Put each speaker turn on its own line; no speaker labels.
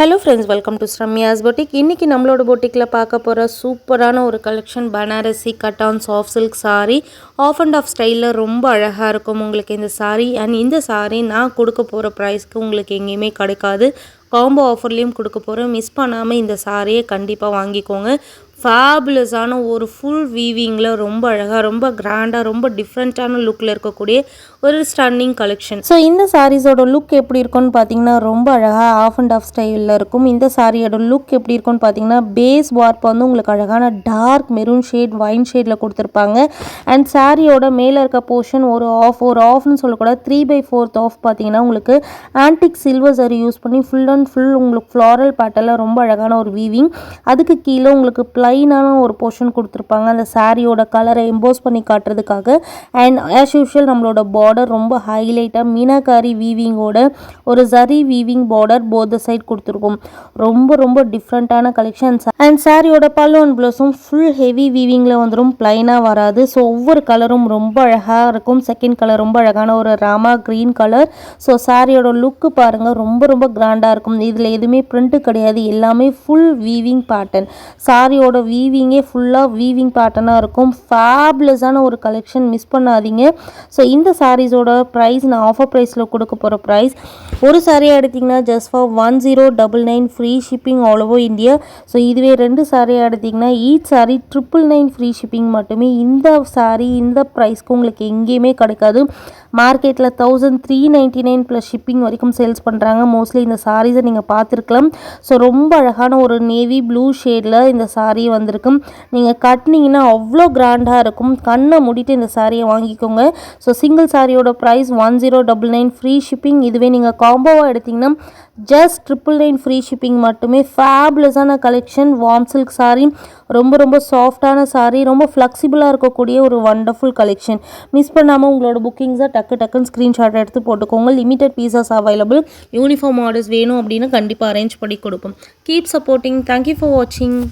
Hello friends welcome to Sramya's boutique இன்றைக்கி நம்மளோட பொட்டிக்கில் பார்க்க போகிற சூப்பரான ஒரு collection Banarasi cotton soft silk sari half and half ஸ்டைலில் ரொம்ப அழகாக இருக்கும். உங்களுக்கு இந்த சாரீ அண்ட் இந்த சாரீ நான் கொடுக்க போகிற ப்ரைஸ்க்கு உங்களுக்கு எங்கேயுமே கிடைக்காது. காம்போ ஆஃபர்லேயும் கொடுக்க போகிறேன் மிஸ் பண்ணாமல் இந்த சாரியை கண்டிப்பாக வாங்கிக்கோங்க. ஃபேபுலஸான ஒரு ஃபுல் வீவிங்கில் ரொம்ப அழகாக ரொம்ப கிராண்டாக ரொம்ப டிஃப்ரெண்ட்டான லுக்கில் இருக்கக்கூடிய ஒரு ஸ்டன்னிங் கலெக்ஷன் ஸோ இந்த சாரீஸோட லுக் எப்படி இருக்கும்னு பார்த்தீங்கன்னா ரொம்ப அழகாக ஆஃப் அண்ட் ஆஃப் ஸ்டைலில் இருக்கும். இந்த சாரியோட லுக் எப்படி இருக்கும்னு பார்த்தீங்கன்னா பேஸ் வார்ப் வந்து உங்களுக்கு அழகான டார்க் மெரூன் ஷேட் வைன் ஷேடில் கொடுத்துருப்பாங்க. அண்ட் சாரியோட மேலே இருக்க போர்ஷன் ஒரு ஆஃப் ஒரு ஆஃப்னு சொல்லக்கூடாது. த்ரீ பை ஃபோர்த் ஆஃப் பார்த்தீங்கன்னா உங்களுக்கு ஆன்டிக் சில்வர் சரி யூஸ் பண்ணி ஃபுல் அண்ட் ஃபுல் உங்களுக்கு ஃப்ளாரல் பேட்டர்ல ரொம்ப அழகான ஒரு வீவிங் அதுக்கு கீழே உங்களுக்கு ப்ளைனான ஒரு போர்ஷன் கொடுத்துருப்பாங்க. அந்த சாரியோட கலரை எம்போஸ் பண்ணி காட்டுறதுக்காக. அண்ட் ஆஸ் யூஷுவல் நம்மளோட பார்டர் ரொம்ப ஹைலைட்டாக மீனாக்காரி வீவிங்கோட ஒரு சரி வீவிங் பார்டர் போத் சைட் கொடுத்துருக்கும். ரொம்ப ரொம்ப டிஃப்ரெண்ட்டான கலெக்ஷன்ஸ் அண்ட் சாரியோட பல்லு அண்ட் ப்ளவுஸும் ஃபுல் ஹெவி வீவிங்கில் வந்துடும் ப்ளைனாக வராது. ஸோ ஒவ்வொரு கலரும் ரொம்ப அழகாக இருக்கும். செகண்ட் கலர் ரொம்ப அழகான ஒரு ராமா க்ரீன் கலர் ஸோ சாரியோட லுக்கு பாருங்கள் ரொம்ப ரொம்ப கிராண்டாக இருக்கும். இதில் எதுவுமே பிரிண்ட்டு கிடையாது. எல்லாமே ஃபுல் வீவிங் பேட்டர்ன் சாரியோட வீவிங்கே ஃபுல்லாக வீவிங் பேட்டர்னாக இருக்கும். ஃபேப்லெஸ்ஸான ஒரு கலெக்ஷன் மிஸ் பண்ணாதீங்க. ஸோ இந்த சாரீஸோட ப்ரைஸ் நான் ஆஃபர் ப்ரைஸில் கொடுக்க போகிற ப்ரைஸ் ஒரு சாரியாக எடுத்திங்கன்னா just for one zero double nine free shipping all over India so இதுவே ரெண்டு சாரியாக எடுத்திங்கன்னா each sari triple nine free shipping மட்டுமே. இந்த சாரி இந்த ப்ரைஸ்க்கு உங்களுக்கு எங்கேயுமே கிடைக்காது. மார்க்கெட்டில் thousand three ninety nine plus shipping வரைக்கும் சேல்ஸ் பண்ணுறாங்க மோஸ்ட்லி இந்த சாரீஸை நீங்கள் பார்த்துருக்கலாம். ஸோ ரொம்ப அழகான ஒரு நேவி ப்ளூ ஷேடில் இந்த சாரீ வந்திருக்கும் நீங்கள் கட்டினீங்கன்னா அவ்வளோ கிராண்டாக இருக்கும். கண்ணை மூடிட்டு இந்த சாரியை வாங்கிக்கோங்க. ஸோ சிங்கிள் சாரியோட price one zero double nine free shipping இதுவே நீங்கள் காம்போவாக எடுத்திங்கன்னா just triple nine free shipping மட்டுமே. ஃபேப்லெஸ்ஸான கலெக்ஷன் வார்ம் சில்க் சாரீ ரொம்ப ரொம்ப சாஃப்டான சாரீ ரொம்ப ஃப்ளெக்சிபிளாக இருக்கக்கூடிய ஒரு வண்டர்ஃபுல் கலெக்ஷன் மிஸ் பண்ணாமல் உங்களோட புக்கிங்ஸை டக்கு டக்குன்னு ஸ்க்ரீன்ஷாட் எடுத்து போட்டுக்கோங்க. Limited pieces available uniform orders வேணும் அப்படின்னு கண்டிப்பாக அரேஞ்ச் பண்ணி கொடுப்போம். கீப் சப்போர்ட்டிங் தேங்க்யூ ஃபார் வாட்சிங்